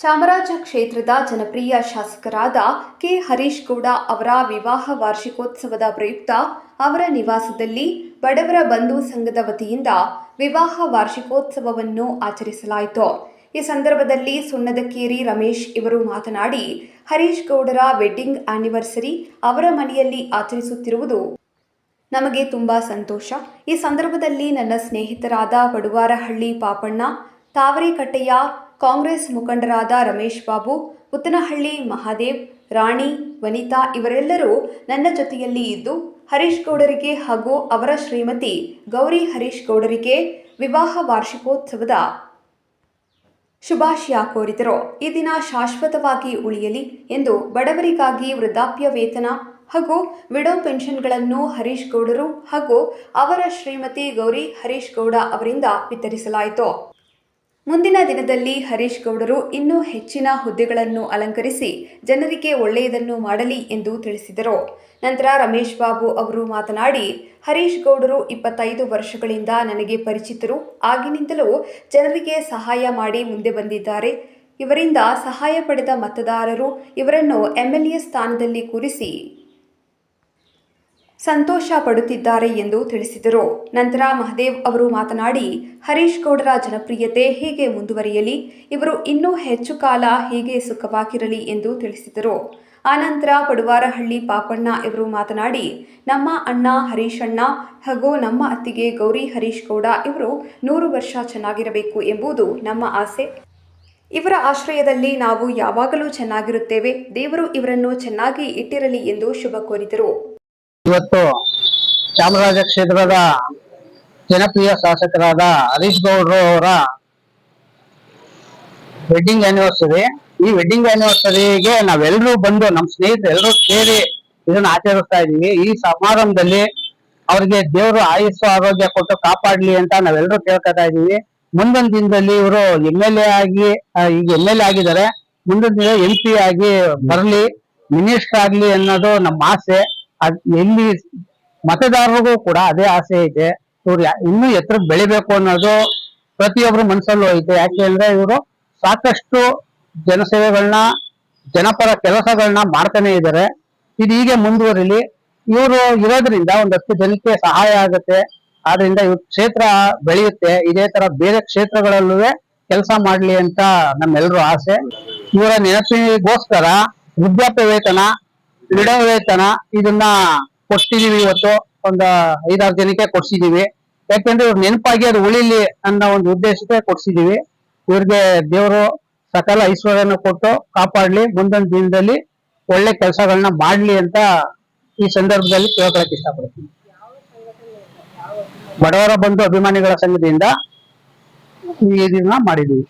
ಚಾಮರಾಜ ಕ್ಷೇತ್ರದ ಜನಪ್ರಿಯ ಶಾಸಕರಾದ ಕೆ ಹರೀಶ್ ಗೌಡ ಅವರ ವಿವಾಹ ವಾರ್ಷಿಕೋತ್ಸವದ ಪ್ರಯುಕ್ತ ಅವರ ನಿವಾಸದಲ್ಲಿ ಬಡವರ ಬಂಧು ಸಂಘದ ವತಿಯಿಂದ ವಿವಾಹ ವಾರ್ಷಿಕೋತ್ಸವವನ್ನು ಆಚರಿಸಲಾಯಿತು. ಈ ಸಂದರ್ಭದಲ್ಲಿ ಸುಣ್ಣದಕೇರಿ ರಮೇಶ್ ಇವರು ಮಾತನಾಡಿ ಹರೀಶ್ ಗೌಡರ ವೆಡ್ಡಿಂಗ್ ಆನಿವರ್ಸರಿ ಅವರ ಮನೆಯಲ್ಲಿ ಆಚರಿಸುತ್ತಿರುವುದು ನಮಗೆ ತುಂಬ ಸಂತೋಷ. ಈ ಸಂದರ್ಭದಲ್ಲಿ ನನ್ನ ಸ್ನೇಹಿತರಾದ ಪಡುವಾರಹಳ್ಳಿ ಪಾಪಣ್ಣ, ತಾವರೆಕಟ್ಟೆಯ ಕಾಂಗ್ರೆಸ್ ಮುಖಂಡರಾದ ರಮೇಶ್ ಬಾಬು ಉತ್ತನಹಳ್ಳಿ ಮಹಾದೇವ್, ರಾಣಿ, ವನಿತಾ ಇವರೆಲ್ಲರೂ ನನ್ನ ಜೊತೆಯಲ್ಲಿ ಇದ್ದು ಹರೀಶ್ ಗೌಡರಿಗೆ ಹಾಗೂ ಅವರ ಶ್ರೀಮತಿ ಗೌರಿ ಹರೀಶ್ ಗೌಡರಿಗೆ ವಿವಾಹ ವಾರ್ಷಿಕೋತ್ಸವದ ಶುಭಾಶಯ ಕೋರಿದರು. ಈ ದಿನ ಶಾಶ್ವತವಾಗಿ ಉಳಿಯಲಿ ಎಂದು ಬಡವರಿಗಾಗಿ ವೃದ್ಧಾಪ್ಯ ವೇತನ ಹಾಗೂ ವಿಡೋ ಪೆನ್ಷನ್ಗಳನ್ನು ಹರೀಶ್ ಗೌಡರು ಹಾಗೂ ಅವರ ಶ್ರೀಮತಿ ಗೌರಿ ಹರೀಶ್ ಗೌಡ ಅವರಿಂದ ವಿತರಿಸಲಾಯಿತು. ಮುಂದಿನ ದಿನದಲ್ಲಿ ಹರೀಶ್ ಗೌಡರು ಇನ್ನೂ ಹೆಚ್ಚಿನ ಹುದ್ದೆಗಳನ್ನು ಅಲಂಕರಿಸಿ ಜನರಿಗೆ ಒಳ್ಳೆಯದನ್ನು ಮಾಡಲಿ ಎಂದು ತಿಳಿಸಿದರು. ನಂತರ ರಮೇಶ್ ಬಾಬು ಅವರು ಮಾತನಾಡಿ, ಹರೀಶ್ ಗೌಡರು ಇಪ್ಪತ್ತೈದು ವರ್ಷಗಳಿಂದ ನನಗೆ ಪರಿಚಿತರು. ಆಗಿನಿಂದಲೂ ಜನರಿಗೆ ಸಹಾಯ ಮಾಡಿ ಮುಂದೆ ಬಂದಿದ್ದಾರೆ. ಇವರಿಂದ ಸಹಾಯ ಪಡೆದ ಮತದಾರರು ಇವರನ್ನು ಎಂಎಲ್ಎ ಸ್ಥಾನದಲ್ಲಿ ಕೂರಿಸಿ ಸಂತೋಷ ಪಡುತ್ತಿದ್ದಾರೆ ಎಂದು ತಿಳಿಸಿದರು. ನಂತರ ಮಹದೇವ್ ಅವರು ಮಾತನಾಡಿ, ಹರೀಶ್ ಗೌಡರ ಜನಪ್ರಿಯತೆ ಹೀಗೆ ಮುಂದುವರಿಯಲಿ, ಇವರು ಇನ್ನೂ ಹೆಚ್ಚು ಕಾಲ ಹೀಗೆ ಸುಖವಾಗಿರಲಿ ಎಂದು ತಿಳಿಸಿದರು. ಆನಂತರ ಪಡುವಾರಹಳ್ಳಿ ಪಾಪಣ್ಣ ಇವರು ಮಾತನಾಡಿ, ನಮ್ಮ ಅಣ್ಣ ಹರೀಶಣ್ಣ ಹಾಗೂ ನಮ್ಮ ಅತ್ತಿಗೆ ಗೌರಿ ಹರೀಶ್ ಗೌಡ ಇವರು ನೂರು ವರ್ಷ ಚೆನ್ನಾಗಿರಬೇಕು ಎಂಬುದು ನಮ್ಮ ಆಸೆ. ಇವರ ಆಶ್ರಯದಲ್ಲಿ ನಾವು ಯಾವಾಗಲೂ ಚೆನ್ನಾಗಿರುತ್ತೇವೆ, ದೇವರು ಇವರನ್ನು ಚೆನ್ನಾಗಿ ಇಟ್ಟಿರಲಿ ಎಂದು ಶುಭ ಕೋರಿದರು. ಇವತ್ತು ಚಾಮರಾಜ ಕ್ಷೇತ್ರದ ಜನಪ್ರಿಯ ಶಾಸಕರಾದ ಹರೀಶ್ ಗೌಡ್ರು ಅವರ ವೆಡ್ಡಿಂಗ್ ಆನಿವರ್ಸರಿ ಈ ವೆಡ್ಡಿಂಗ್ ಆನಿವರ್ಸರಿಗೆ ನಾವೆಲ್ಲರೂ ಬಂದು ನಮ್ಮ ಸ್ನೇಹಿತರು ಎಲ್ಲರೂ ಸೇರಿ ಇದನ್ನ ಆಚರಿಸ್ತಾ ಇದೀವಿ ಈ ಸಮಾರಂಭದಲ್ಲಿ ಅವ್ರಿಗೆ ದೇವರು ಆಯುಸ್ಸು, ಆರೋಗ್ಯ ಕೊಟ್ಟು ಕಾಪಾಡ್ಲಿ ಅಂತ ನಾವೆಲ್ಲರೂ ಕೇಳ್ಕೊತಾ ಇದೀವಿ ಮುಂದಿನ ದಿನದಲ್ಲಿ ಇವರು ಎಂ ಎಲ್ ಎ ಆಗಿ ಈಗ ಎಂ ಎಲ್ ಎ ಆಗಿದ್ದಾರೆ. ಮುಂದಿನ ದಿನ ಎಂ ಪಿ ಆಗಿ ಬರಲಿ ಮಿನಿಸ್ಟರ್ ಆಗ್ಲಿ ಅನ್ನೋದು ನಮ್ಮ ಆಸೆ. ಎಲ್ಲಿ ಮತದಾರರಿಗೂ ಕೂಡ ಅದೇ ಆಸೆ ಐತೆ ಇವ್ರು ಇನ್ನೂ ಎತ್ತರ ಬೆಳಿಬೇಕು ಅನ್ನೋದು ಪ್ರತಿಯೊಬ್ಬರ ಮನಸ್ಸಲ್ಲೂ ಐತೆ ಯಾಕೆ ಅಂದ್ರೆ ಇವರು ಸಾಕಷ್ಟು ಜನಸೇವೆಗಳನ್ನ ಜನಪರ ಕೆಲಸಗಳನ್ನ ಮಾಡ್ತಾನೆ ಇದ್ದಾರೆ ಇದು ಹೀಗೆ ಮುಂದುವರಿಲಿ. ಇವರು ಇರೋದ್ರಿಂದ ಒಂದಷ್ಟು ಜನಕ್ಕೆ ಸಹಾಯ ಆಗುತ್ತೆ. ಆದ್ರಿಂದ ಇವ್ರ ಕ್ಷೇತ್ರ ಬೆಳೆಯುತ್ತೆ. ಇದೇ ತರ ಬೇರೆ ಕ್ಷೇತ್ರಗಳಲ್ಲೂ ಕೆಲಸ ಮಾಡ್ಲಿ ಅಂತ ನಮ್ಮೆಲ್ಲರೂ ಆಸೆ. ಇವರ ನೆನಪಿಗೋಸ್ಕರ ವೃದ್ಧಾಪ್ಯ ವೇತನ ವಿಡೋ ವೇತನ ಇದನ್ನ ಕೊಟ್ಟಿದೀವಿ ಇವತ್ತು. ಒಂದು ಐದಾರು ಜನಕ್ಕೆ ಕೊಡ್ಸಿದೀವಿ. ಯಾಕಂದ್ರೆ ಇವ್ರ ನೆನಪಾಗಿ ಅದು ಉಳಿಲಿ ಅನ್ನೋ ಒಂದು ಉದ್ದೇಶಕ್ಕೆ ಕೊಡ್ಸಿದೀವಿ. ಇವ್ರಿಗೆ ದೇವರು ಸಕಲ ಐಶ್ವರ್ಯನ ಕೊಟ್ಟು ಕಾಪಾಡ್ಲಿ, ಮುಂದಿನ ದಿನದಲ್ಲಿ ಒಳ್ಳೆ ಕೆಲಸಗಳನ್ನ ಮಾಡ್ಲಿ ಅಂತ ಈ ಸಂದರ್ಭದಲ್ಲಿ ಕೇಳ್ಕೊಳಕ್ ಇಷ್ಟಪಡ್ತೀನಿ. ಬಡವರ ಬಂಧು ಅಭಿಮಾನಿಗಳ ಸಂಘದಿಂದ ಈ ಇದನ್ನ ಮಾಡಿದೀವಿ.